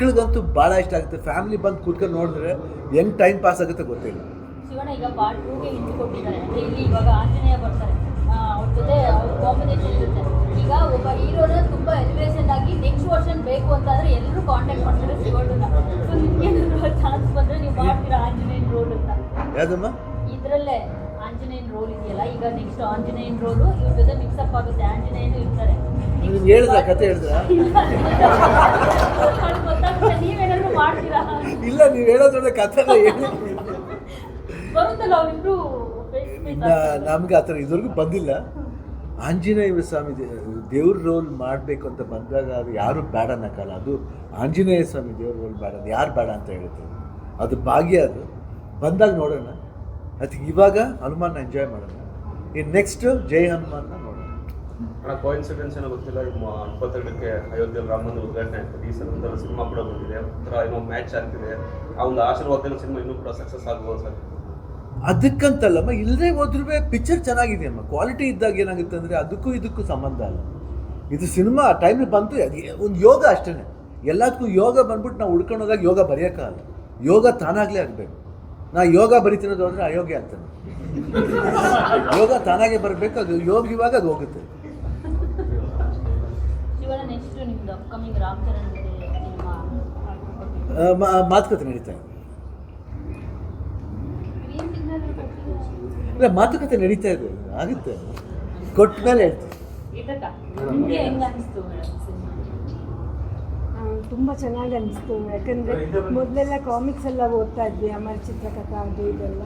ಮಕ್ಳಿಗಂತೂ ಭಾಳ ಇಷ್ಟ ಆಗುತ್ತೆ. ಫ್ಯಾಮಿಲಿ ಬಂದು ಕೂತ್ಕೊಂಡು ನೋಡಿದ್ರೆ ಹೆಂಗ್ ಟೈಮ್ ಪಾಸ್ ಆಗುತ್ತೆ ಗೊತ್ತಿಲ್ಲ. ಶಿವಣ್ಣ ಈಗ ಪಾರ್ಟ್ ಟೂಗೆ ಹಿಂದೆ ಕೊಟ್ಟಿದ್ದಾರೆ. ಅಂದ್ರೆ ಇಲ್ಲಿ ಇವಾಗ ಆಂಜನೇಯ ಬರ್ತಾರೆ. ಅವ್ರ ಜೊತೆ ಅವ್ರ ಕಾಂಬಿನೇಷನ್ ಇರುತ್ತೆ. ಈಗ ಒಬ್ಬ ಹೀರೋನ ತುಂಬಾ ಎಲಿವೇಶನ್ ಆಗಿ ನೆಕ್ಸ್ಟ್ ವರ್ಷನ್ ಬೇಕು ಅಂತಂದ್ರೆ ಎಲ್ಲರೂ ಕಾಂಟ್ಯಾಕ್ಟ್ ಮಾಡ್ತಾರೆ ಶಿವಣ್ಣನ ಸೊ ನಿಮ್ಗೆ ಚಾನ್ಸ್ ಬಂದ್ರೆ ನೀವು ಮಾಡ್ತೀರಾ ಆಂಜನೇಯನ್ ರೋಲ್ ಅಂತ? ಯಾವ್ದಮ್ಮ? ಇದರಲ್ಲೇ ಆಂಜನೇಯನ್ ರೋಲ್ ಇದೆಯಲ್ಲ ಈಗ ನೆಕ್ಸ್ಟ್ ಆಂಜನೇಯನ್ ರೋಲು ಇವ್ರ ಜೊತೆ ಅಪ್ ಆಗುತ್ತೆ. ಆಂಜನೇಯನು ಇರ್ತಾರೆ. ನೀನು ಹೇಳಿದ್ರ ಕತೆ ಹೇಳಿದ್ರ ಅವ್ರಿಗೆ ಗೊತ್ತಾಗುತ್ತೆ ನೀವೇನಾದ್ರು ಮಾಡ್ತೀರಾ ಇಲ್ಲ ನೀವು ಹೇಳೋದ್ರೊಳಗೆ ಕಥೆ ಹೇಳಿ. ಬರುತ್ತಲ್ಲ ಅವರಿಬ್ರು ಇನ್ನ ನಮ್ಗೆ ಆ ಥರ ಇದುವರೆಗೂ ಬಂದಿಲ್ಲ. ಆಂಜನೇಯ ಸ್ವಾಮಿ ದೇವ್ರ ರೋಲ್ ಮಾಡಬೇಕು ಅಂತ ಬಂದಾಗ ಅದು ಯಾರು ಬೇಡ ನಕಲ್ಲ ಅದು ಆಂಜನೇಯ ಸ್ವಾಮಿ ದೇವ್ರ ರೋಲ್ ಬೇಡ ಅದು ಯಾರು ಬೇಡ ಅಂತ ಹೇಳುತ್ತೆ. ಅದು ಭಾಗ್ಯ ಅದು. ಬಂದಾಗ ನೋಡೋಣ. ಅದಕ್ಕೆ ಇವಾಗ ಹನುಮಾನ್ ಎಂಜಾಯ್ ಮಾಡೋಣ. ಇನ್ನು ನೆಕ್ಸ್ಟ್ ಜೈ ಹನುಮಾನ್ನ ಅಣ್ಣ ಕೋಇನ್ಸಿಡೆನ್ಸ್ ಏನೋ ಗೊತ್ತಿಲ್ಲ ಇಪ್ಪತ್ತೆರಡಕ್ಕೆ ಅಯೋಧ್ಯೆಯಲ್ಲಿ ರಾಮ ಮಂದಿರ ಉದ್ಘಾಟನೆ ಆಗ್ತದೆ. ಈ ಸಂದರ್ಭದಲ್ಲಿ ಸಿನಿಮಾ ಕೂಡ ಬಂದಿದೆ. ಒಂಥರ ಏನೋ ಮ್ಯಾಚ್ ಆಗ್ತಿದೆ. ಆ ಒಂದು ಆಶೀರ್ವಾದದಲ್ಲಿ ಸಿನಿಮಾ ಇನ್ನೂ ಕೂಡ ಸಕ್ಸಸ್ ಆಗ್ಬೋದು ಸರ್ ಅದಕ್ಕಂತಲ್ಲಮ್ಮ ಇಲ್ಲದೆ ಹೋದ್ರೂ ಪಿಕ್ಚರ್ ಚೆನ್ನಾಗಿದೆಯಮ್ಮ. ಕ್ವಾಲಿಟಿ ಇದ್ದಾಗ ಏನಾಗುತ್ತೆ ಅಂದರೆ ಅದಕ್ಕೂ ಇದಕ್ಕೂ ಸಂಬಂಧ ಅಲ್ಲ. ಇದು ಸಿನಿಮಾ ಟೈಮಲ್ಲಿ ಬಂತು ಒಂದು ಯೋಗ ಅಷ್ಟೇ ಎಲ್ಲದಕ್ಕೂ ಯೋಗ ಬಂದ್ಬಿಟ್ಟು ನಾವು ಹುಡ್ಕೊಂಡು ಯೋಗ ಬರೆಯೋಕ್ಕಾಗಲ್ಲ ಯೋಗ ತಾನಾಗಲೇ ಆಗಬೇಕು. ನಾ ಯೋಗ ಬರಿತಿರೋದು ಅಂದರೆ ಅಯೋಗ್ಯ ಆಗ್ತಾನೆ. ಯೋಗ ತಾನಾಗೆ ಬರಬೇಕು, ಅದು ಯೋಗ ಇವಾಗ ಅದು ಹೋಗುತ್ತೆ. ನಿಮ್ದು ಅಪ್ಕಮಿಂಗ್ ರಾಮ್ ಚರಣ್ ಸಿನಿಮಾ ಮಾತುಕತೆ ನಡೀತಾ ಇದೆ? ಇಲ್ಲ ಮಾತುಕತೆ ನಡೀತಾ ಇದೆ. ಆಗುತ್ತೆ. ಕೊಟ್ಟ ಮೇಲೆ ಹೇಳ್ತೀನಿ ಇದಕ್ಕ ನಿಮ್ಗೆ ಹೆಂಗ ಅನಿಸ್ತು ಮೇಡಮ್ ಸಿನಿಮಾ ತುಂಬ ಚೆನ್ನಾಗಿ ಅನಿಸ್ತು. ಯಾಕಂದರೆ ಮೊದಲೆಲ್ಲ ಕಾಮಿಕ್ಸ್ ಎಲ್ಲ ಓದ್ತಾ ಇದ್ವಿ ಅಮರ ಚಿತ್ರಕಥ ಅದು ಇದೆಲ್ಲ.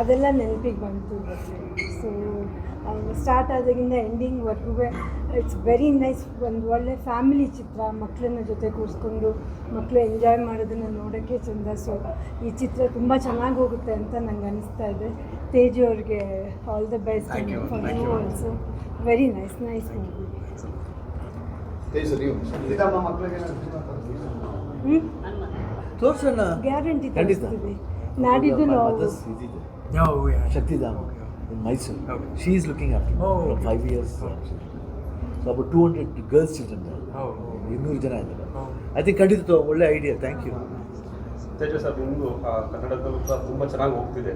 ಅದೆಲ್ಲ ನೆನಪಿಗೆ ಬಂತು ಸೊ ಸ್ಟಾರ್ಟ್ ಆದಾಗಿಂದ ಎಂಡಿಂಗ್ವರೆಗೂ ಇಟ್ಸ್ ವೆರಿ ನೈಸ್ ಒಂದು ಒಳ್ಳೆ ಫ್ಯಾಮಿಲಿ ಚಿತ್ರ ಮಕ್ಕಳನ್ನ ಜೊತೆ ಕೂರಿಸ್ಕೊಂಡು ಮಕ್ಕಳು ಎಂಜಾಯ್ ಮಾಡೋದನ್ನು ನೋಡೋಕ್ಕೆ ಚೆಂದ. ಸೊ ಈ ಚಿತ್ರ ತುಂಬ ಚೆನ್ನಾಗಿ ಹೋಗುತ್ತೆ ಅಂತ ನಂಗೆ ಅನಿಸ್ತಾ ಇದೆ. ತೇಜು ಅವ್ರಿಗೆ all the best for you also very nice nice movie Seethamma ಮಕ್ಕಳಿಗೆ ತೋರ್ಸೋಣ ಗ್ಯಾರಂಟಿ ಖಂಡಿತ. ನಾಡಿದ್ದು ನಾವು Oh. Shaktidhama in Mysuru. She is looking after years so about two hundred girls children 200 girls children there. Oh. ಇನ್ನೂರು ಜನ ಇದ್ದಾರೆ. Oh. I think ಖಂಡಿತ ಒಳ್ಳೆ idea thank you Tejas sir ನಿಮಗೂ ಕನ್ನಡದ ತುಂಬ ಚೆನ್ನಾಗಿ ಹೋಗ್ತಿದೆ.